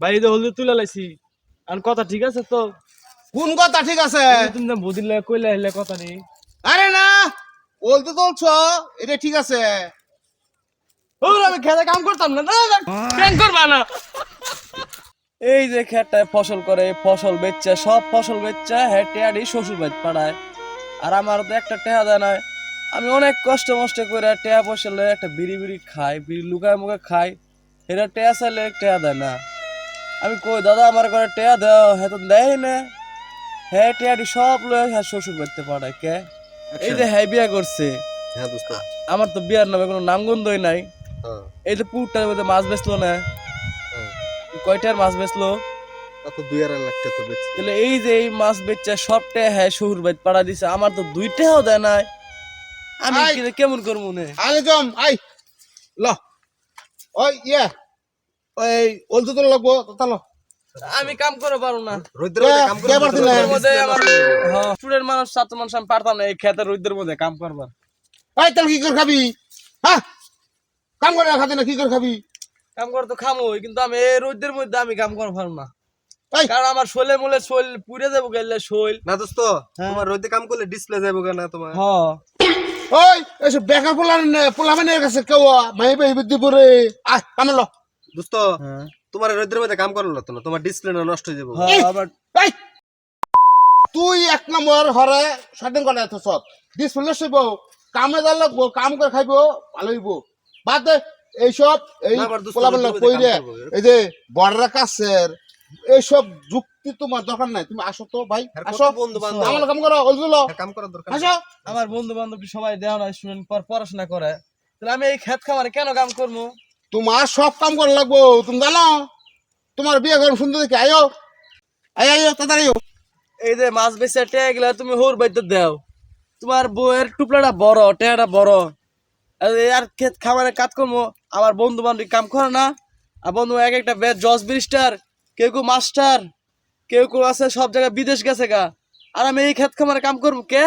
যে হলদি তুলে লাইছি। আর কথা ঠিক আছে তো? কোন কথা ঠিক আছে? তুমি না বুদিলে কইলে হইলে কথা নেই। আরে না বলতে চলছ এটা ঠিক আছে। ওর আমি খেতে কাম করতাম না। কেন করবা না? এই যে খেটটায় ফসল করে ফসল বেচছে সব ফসল বেচছে হ্যাঁ টেয়ারি শ্বশুর বাড়ি পাড়ায়। আর আমার তো একটা টেহা দেয় না আমি অনেক কষ্ট মষ্ট করে টেহা বসলে একটা বিড়ি বিড়ি খাই বিড়ি লুকায় মুখে খাই। এটা টেহা চাইলে টেহা দেয় না। আমি কই দাদা আমার ঘরে টেহা দাও হ্যাঁ তো দেয় না। হ্যাঁ টেয়ারি সব লয়ে হ্যাঁ শ্বশুর বাড়িতে পাড়ায় কে? এই যে হ্যাঁ বিয়া করছে হ্যাঁ আমার তো বিয়ার নামে কোনো নামগন্ধই নাই। হ্যাঁ। এই যে পুকুরটার মধ্যে মাছ বেচলো না হ্যাঁ। কয়টার মাছ বেচলো? দুই আড়াই লাখ টাকা তাহলে এই যে এই মাছ বেচছে সবটা হ্যাঁ শহুর বাইত পাড়া দিছে আমার তো দুইটাও দেয় নাই। আমি কেমন করব নে? আই ল। ওই ইয়ে। ওই ওলতে তো লাগবো তালো। আমি কাম করে পারব না। রোদ্রের মধ্যে কাম করে কে পারতি না? রোদের মধ্যে আমার স্টুডেন্ট মানুষ ছাত্র মানুষ আমি পারতাম না এই খেতের রোদের মধ্যে কাম করবার। এই তাহলে কি করে খাবি? হ্যাঁ? কাম করে খাতে না কি করে খাবি? কাম করে তো খামোই কিন্তু আমি এই রোদের মধ্যে আমি কাম করে পারব না। কারণ আমার শোলে মোলে শোল পুড়ে দেবো গেলে শোল। না দোস্ত তোমার রোদে কাম করলে ডিসপ্লে যাব কেন তোমার। হ্যাঁ ওই এসব বেকার পোলার পোলামেনের কাছে কেউ মাই বাই বুদ্ধি পরে আয় কামে ল। দোস্ত তোমার রোদ্রের মধ্যে কাম করার লাগতো না তোমার নষ্ট হয়ে যাব। হ্যাঁ এই! তুই এক নম্বর হরে করে এত সব ডিসপ্লে কামে যা লাগবো কাম করে খাইব ভালো হইব। বাদ দে এইসব এই কইরে। এই যে বড়রা কাছের এইসব যুক্তি তোমার দরকার নাই। তুমি আসো তো ভাই আসো। বন্ধু-বান্ধব? আমার কাম করো ওলজুল হ্যাঁ, কাম করার দরকার আসো। আমার বন্ধু বান্ধব সবাই দেওয়া না স্টুডেন্ট পর পড়াশোনা করে। তাহলে আমি এই খেত খামারে কেন কাম করব? তোমার সব কাম করা লাগবো, তুমি জানো? তোমার বিয়ে করো সুন্দর দেখে আয়ো। আয়, আয়ো তাড়াতাড়ি। এই যে মাছ বেচে টেয়া গেলে তুমি হোর বাইতে দাও। তোমার বউয়ের টুপলাটা বড়, টেয়াটা বড়। আর ক্ষেত খামারে কাজ করব, আমার বন্ধু বান্ধব কাম করে না। আর বন্ধু, এক একটা বেশ জজ ব্রিস্টার কেউ কেউ মাস্টার, কেউ কেউ আছে, সব জায়গায় বিদেশ গেছে গা। আর আমি এই ক্ষেত খামারে কাম করব কে?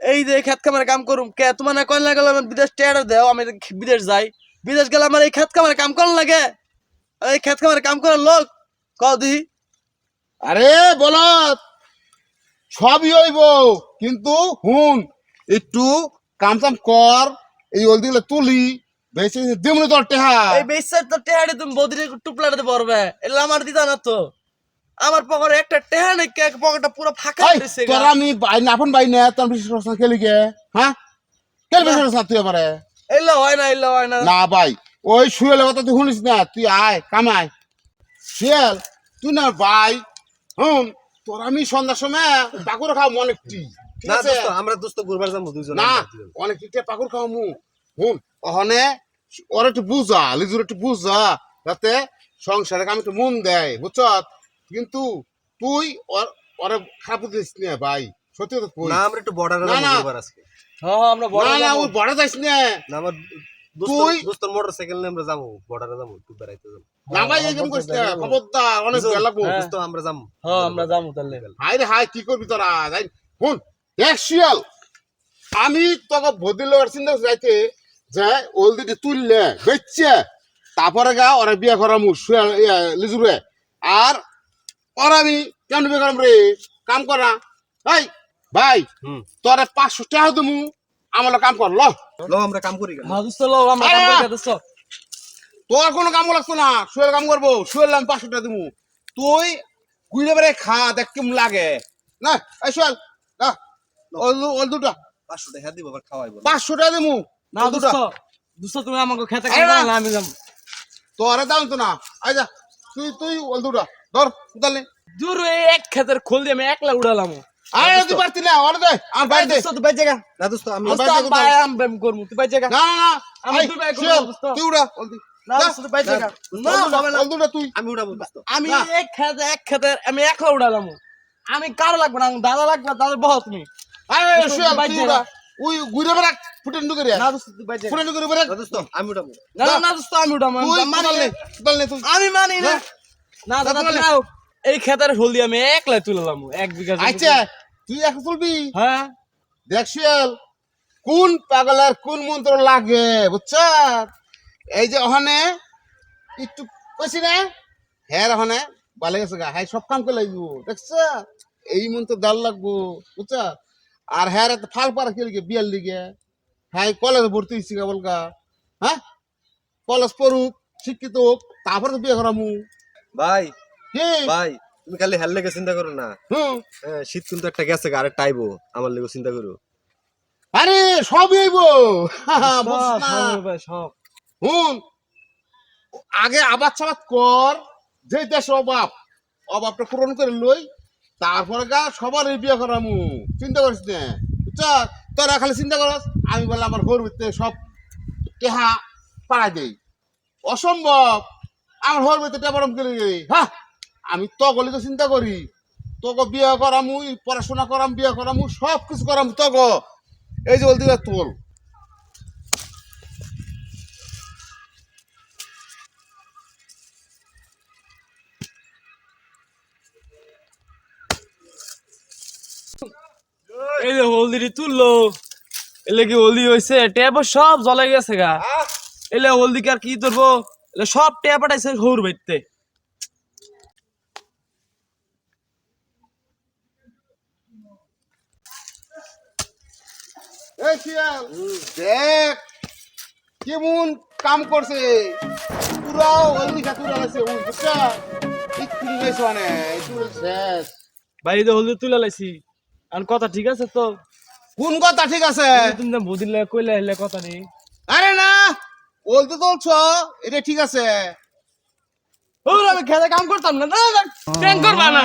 এই যে ক্ষেত খামারে কাম করুম কে? তোমার না কয় লাগে আমি বিদেশ টেয়াটা দেও, আমি বিদেশ যাই। বিদেশ গেলে আমার এই খেত খামারে কাম করার লাগে। এই খেত খামারে কাম করার লোক কও দিহি আরে বলত সবই হইব কিন্তু হুন একটু কাম চাম কর এই হলদিগুলো তুলি বেশি দিমনি তোর টেহা। এই টেহাড়ে তুমি বদিরে টুপলাটাতে পড়বে এলা আমার না তো। আমার পকেটে একটা টেহা নেই কে পকেটটা পুরো ফাঁকা তোর আমি বাই না আপন বাই না তোর বিশেষ খেলি গে। হ্যাঁ? কেন বিশেষ রচনা তুই আমারে এলা হয় না এলা হয় না। না ভাই ওই শুয়েল কথা তুই শুনিস না তুই আয় কামাই শুয়েল তুই না ভাই হুন তোর আমি সন্ধ্যার সময় পাকুর খাও অনেক টি ঠিক না দোস্ত আমরা দোস্ত ঘুরবার যাব দুজন না অনেক টিকে পাকুর খাও মু হুন ওখানে ওর একটু বুঝা লিজুর একটু বুঝা যাতে সংসারে আমি একটু মন দেয় বুঝছ? কিন্তু তুই ওর ওরে খারাপ দিস না ভাই। সত্যি কথা কই না আমরা একটু বর্ডারে না, না। আজকে। হ্যাঁ হ্যাঁ, আমরা বড় না না যাব। ওই যাইস না। না আমার তুই- দোস্তর মোটর সাইকেল নিয়ে আমরা যাব বর্ডারে যাব একটু বেড়াইতে যাব। না এরকম করিস না। খবরদার অনেক বুঝছ? লাগবো। দোস্ত আমরা যাব। হ্যাঁ আমরা যাব তাহলে। হাই রে হাই কি করবি তোরা? যাই শুন এক শিয়াল আমি তোকে বদিল চিন্তা যাইতে যে ওল দিদি তুললে বেচছে তারপরে গা ওরা বিয়ে করাম শিয়াল লিজুরে। আর ওর আমি কেমন বিয়ে করাম রে? কাম করা এই ভাই তোরে পাঁচশো টাকা দেবো। আমার কাম কর ল। লো আমরা কাম করি কেন হ্যাঁ তোর কোনো কাম লাগতো না শুয়েল কাম করব শুয়েল আমি পাঁচশো টাকা দেবো। তুই গুইলে বেড়ে খা দেখ কেমন লাগে। না এই শুয়েল না ওল দুটা। পাঁচশো টাকা দিব আবার খাওয়াইবো। পাঁচশো টাকা দেবো। না দোস্ত দোস্ত তুমি আমাকে খেতে। না আমি যাব। তোরে দাম তো না। আই যা তুই তুই ওল দুটা ধর দূর এক খেতের খোল দিয়ে আমি একলা উড়ালাম। আরে তুই পারতি না ওরে দে আমার বাইরে দে। দোস্ত তুই বাইরে গা না দোস্ত আমি বাইরে আমি আমি করব তুই না না না আমি করব, দোস্ত। তুই উড়া। না দোস্ত না। না না তুই। আমি দোস্ত। আমি এক খেতে এক খেতে আমি একলা উড়ালাম। আমি কার লাগবে না দাদা লাগবে দাদা বহ তুমি। আরে দোস্ত, বাইরে তুই উড়া। উই গুইরে বেড়া ঢুকে রে। না দোস্ত তুই বাইরে ফুটেন ঢুকে বেড়া। দোস্ত আমি উঠাবো না না, না দোস্ত আমি উঠাবো আমি মানি না। আমি মানি না না। না দাদা নাও। এই খেতের হলদি আমি একলাই তুললাম এক বিঘা জমি। আচ্ছা তুই এখন তুলবি? হ্যাঁ। দেখ শিয়াল কোন পাগলের কোন মন্ত্র লাগে বুঝছ? এই যে ওখানে একটু কইছি না? হ্যাঁ ওখানে ভালো গেছে গা। হ্যাঁ সব কাম করে লাগবো দেখছ? এই মন তো দাল লাগবো বুঝছ? আর হ্যাঁ এত ফাল পারা কে লিগে বিয়ার লিগে? হ্যাঁ কলেজে ভর্তি হয়েছি গা বলগা। হ্যাঁ? কলেজ পড়ুক শিক্ষিত হোক তারপরে তো বিয়ে করামু। ভাই ভাই তুমি খালি হেল লেগে চিন্তা করো না। হ্যাঁ, শীত কিন্তু একটা গেছে গা, আরেকটা আইবো আমার লেগে চিন্তা করো। আরে সবই হইব হুন আগে আবাদ চাবাদ কর যে দেশ অভাব অভাবটা পূরণ করে লই তারপরে গা সবার বিয়ে করামু। চিন্তা করিস না। বুঝছ? তোরা খালি চিন্তা করস আমি বলে আমার ঘর ভিতরে সব টেহা পাড়াই দেই। অসম্ভব। আমার ঘর ভিতরে টেপারম করে গেলি। হ্যাঁ আমি তো গলি তো চিন্তা করি। তোকে বিয়ে করামু পড়াশোনা করাম বিয়ে করামু সব কিছু করাম তোকে এই যে বলতে তোল। এই যে হলদি তুললো এলে কি হলদি হয়েছে ট্যাপ সব জলে গেছে গা। এলে হলদি কি আর কি ধরবো এলে সব ট্যাপ আটাইছে হৌর বাইতে এই শিয়াল দেখ কেমন কাম করছে। পুরা ওই কাকুর আছে ওই বুঝছা? একটু গেছে মানে একটু শেষ। ভাই এই হলদি তুলে লাইছি। আর কথা ঠিক আছে তো? কোন কথা ঠিক আছে? তুমি তো বুদিন কইলে হলে কথা নেই। আরে না বলতে চলছ এটা ঠিক আছে। আমি খেলে কাম করতাম না না ট্যাঙ্ক করবা না।